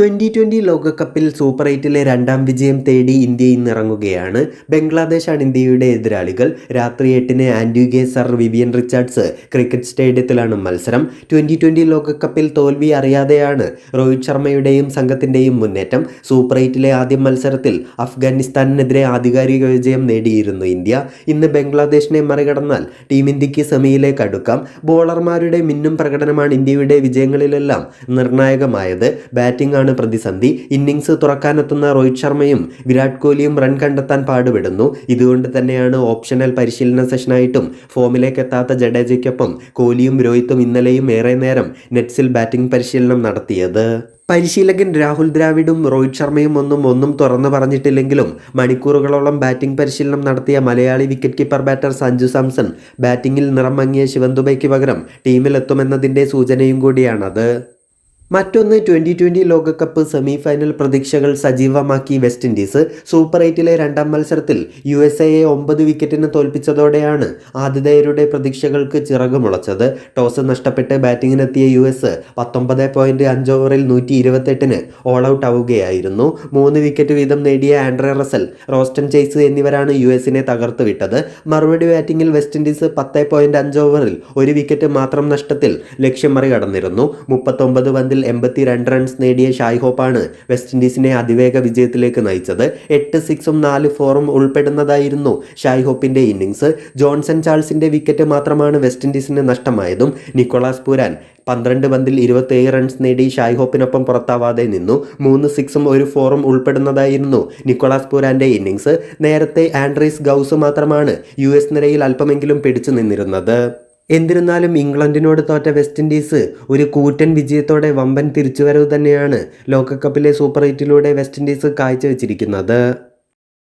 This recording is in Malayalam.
ട്വന്റി ട്വന്റി ലോകകപ്പിൽ സൂപ്പർ എയ്റ്റിലെ രണ്ടാം വിജയം തേടി ഇന്ത്യ ഇന്നിറങ്ങുകയാണ്. ബംഗ്ലാദേശാണ് ഇന്ത്യയുടെ എതിരാളികൾ. രാത്രി എട്ടിന് Antigua sir Vivian Richards cricket സ്റ്റേഡിയത്തിലാണ് മത്സരം. ട്വന്റി ട്വന്റി ലോകകപ്പിൽ തോൽവി അറിയാതെയാണ് രോഹിത് ശർമ്മയുടെയും സംഘത്തിന്റെയും മുന്നേറ്റം. സൂപ്പർ എയ്റ്റിലെ ആദ്യ മത്സരത്തിൽ അഫ്ഗാനിസ്ഥാനെതിരെ ആധികാരിക വിജയം നേടിയിരുന്നു ഇന്ത്യ. ഇന്ന് ബംഗ്ലാദേശിനെ മറികടന്നാൽ ടീം ഇന്ത്യയ്ക്ക് സെമിയിലേക്ക് അടുക്കാം. ബോളർമാരുടെ മിന്നും പ്രകടനമാണ് ഇന്ത്യയുടെ വിജയങ്ങളിലെല്ലാം നിർണായകമായത്. ബാറ്റിംഗ് ആണ് പ്രതിസന്ധി. ഇന്നിങ്സ് തുറക്കാനെത്തുന്ന രോഹിത് ശർമ്മയും വിരാട് കോഹ്ലിയും റൺ കണ്ടെത്താൻ പാടുപെടുന്നു. ഇതുകൊണ്ട് തന്നെയാണ് ഓപ്ഷണൽ പരിശീലന സെഷനായിട്ടും ഫോമിലേക്ക് എത്താത്ത ജഡേജയ്ക്കൊപ്പം കോഹ്ലിയും രോഹിത്തും ഇന്നലെയും ഏറെ നേരം നെറ്റ്സിൽ ബാറ്റിംഗ് പരിശീലനം നടത്തിയത്. പരിശീലകൻ രാഹുൽ ദ്രാവിഡും രോഹിത് ശർമ്മയും ഒന്നും ഒന്നും തുറന്നു പറഞ്ഞിട്ടില്ലെങ്കിലും മണിക്കൂറുകളോളം ബാറ്റിംഗ് പരിശീലനം നടത്തിയ Malayali wicket keeper batter Sanju Samson ബാറ്റിംഗിൽ നിറം മങ്ങിയ ശിവന്തുബൈക്ക് പകരം ടീമിലെത്തുമെന്നതിന്റെ സൂചനയും കൂടിയാണത്. മറ്റൊന്ന് ട്വന്റി ട്വന്റി ലോകകപ്പ് സെമി ഫൈനൽ പ്രതീക്ഷകൾ സജീവമാക്കി വെസ്റ്റ് ഇൻഡീസ് സൂപ്പർ എയ്റ്റിലെ രണ്ടാം മത്സരത്തിൽ യു എസ് എയെ ഒമ്പത് വിക്കറ്റിന് തോൽപ്പിച്ചതോടെയാണ് ആതിഥേയരുടെ പ്രതീക്ഷകൾക്ക് ചിറകുമുളച്ചത്. ടോസ് നഷ്ടപ്പെട്ട് ബാറ്റിങ്ങിനെത്തിയ യു എസ് പത്തൊമ്പത് പോയിന്റ് അഞ്ച് ഓവറിൽ നൂറ്റി ഇരുപത്തെട്ടിന് ഓൾ ഔട്ട് ആവുകയായിരുന്നു. മൂന്ന് വിക്കറ്റ് വീതം നേടിയ ആൻഡ്രെ റസൽ റോസ്റ്റൻ ചേസ് എന്നിവരാണ് യു എസിനെ തകർത്ത് വിട്ടത്. മറുപടി ബാറ്റിംഗിൽ വെസ്റ്റ് ഇൻഡീസ് പത്ത് പോയിന്റ് അഞ്ച് ഓവറിൽ ഒരു വിക്കറ്റ് മാത്രം നഷ്ടത്തിൽ ലക്ഷ്യം മറികടന്നിരുന്നു. മുപ്പത്തൊമ്പത് പന്തിൽ എൺപത്തി രണ്ട് റൺസ് നേടിയ ഷായ് ഹോപ്പാണ് വെസ്റ്റ് ഇൻഡീസിനെ അതിവേഗ വിജയത്തിലേക്ക് നയിച്ചത്. എട്ട് സിക്സും നാല് ഫോറും ഉൾപ്പെടുന്നതായിരുന്നു ഷായ് ഹോപ്പിന്റെ ഇന്നിങ്സ് ജോൺസൺ ചാൾസിന്റെ വിക്കറ്റ് മാത്രമാണ് വെസ്റ്റ് ഇൻഡീസിന് നഷ്ടമായതും നിക്കോളാസ് പുരാൻ പന്ത്രണ്ട് പന്തിൽ ഇരുപത്തേഴ് റൺസ് നേടി ഷായ് ഹോപ്പിനൊപ്പം പുറത്താവാതെ നിന്നു. മൂന്ന് സിക്സും ഒരു ഫോറും ഉൾപ്പെടുന്നതായിരുന്നു നിക്കോളാസ് പുരാന്റെ ഇന്നിംഗ്സ്. നേരത്തെ ആൻഡ്രീസ് ഗൗസ് മാത്രമാണ് യു എസ് നിരയിൽ അല്പമെങ്കിലും പിടിച്ചു നിന്നിരുന്നത്. എന്നിരുന്നാലും ഇംഗ്ലണ്ടിനോട് തോറ്റ വെസ്റ്റ് ഇൻഡീസ് ഒരു കൂറ്റൻ വിജയത്തോടെ വമ്പൻ തിരിച്ചുവരവ് തന്നെയാണ് ലോകകപ്പിലെ സൂപ്പർ എയ്റ്റിലൂടെ വെസ്റ്റ് ഇൻഡീസ് കാഴ്ചവെച്ചിരിക്കുന്നത്.